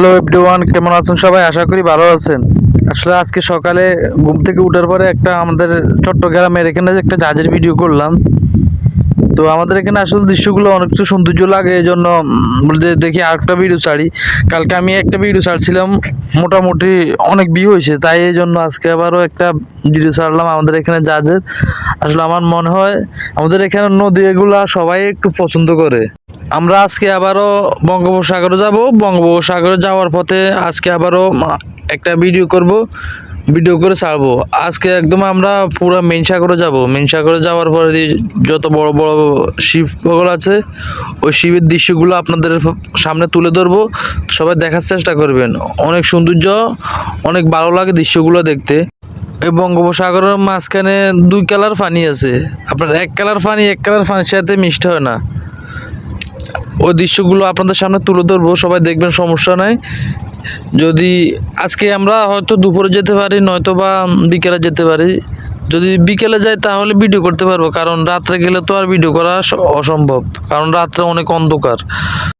Hello everyone, কেমন আছেন সবাই? আশা করি ভালো আছেন। আসলে আজকে সকালে ঘুম থেকে উঠার পরে একটা আমাদের চট্টগ্রামের এখানে একটা জাহাজের ভিডিও করলাম। তো আমাদের এখানে আসলে দৃশ্যগুলো অনেক কিছু সৌন্দর্য লাগে, এই জন্য দেখি আরেকটা ভিডিও ছাড়ি। কালকে আমি একটা ভিডিও ছাড়ছিলাম, মোটামুটি অনেক ভিউ হয়েছে, তাই এই জন্য আজকে আবারও একটা ভিডিও ছাড়লাম আমাদের এখানে জাহাজের আসলে আমার মনে হয়, আমাদের এখানে নদী এগুলা সবাই একটু পছন্দ করে। আমরা আজকে আবারও বঙ্গোপসাগরে যাব। বঙ্গোপসাগরে যাওয়ার পথে আজকে আবারও একটা ভিডিও করব ভিডিও করে ছাড়বো। আজকে একদম আমরা পুরো মেন সাগরে যাব। মেন সাগরে যাওয়ার পরে যত বড় বড় শিবগুলো আছে, ওই শিবের দৃশ্যগুলো আপনাদের সামনে তুলে ধরবো। সবাই দেখার চেষ্টা করবেন। অনেক সৌন্দর্য, অনেক ভালো লাগে দৃশ্যগুলো দেখতে। এই বঙ্গোপসাগরের মাঝখানে দুই কালার পানি আছে। আপনার এক কালার পানি, এক কালার পানির সাথে মিক্সড হয় না। ওই দৃশ্যগুলো আপনাদের সামনে তুলে ধরবো, সবাই দেখবেন সমস্যা নাই। যদি আজকে আমরা হয়তো দুপুরে যেতে পারি নয়তো বা বিকেলে যেতে পারি। যদি বিকেলে যাই তাহলে ভিডিও করতে পারব, কারণ রাত্রে গেলে তো আর ভিডিও করা অসম্ভব, কারণ রাত্রে অনেক অন্ধকার।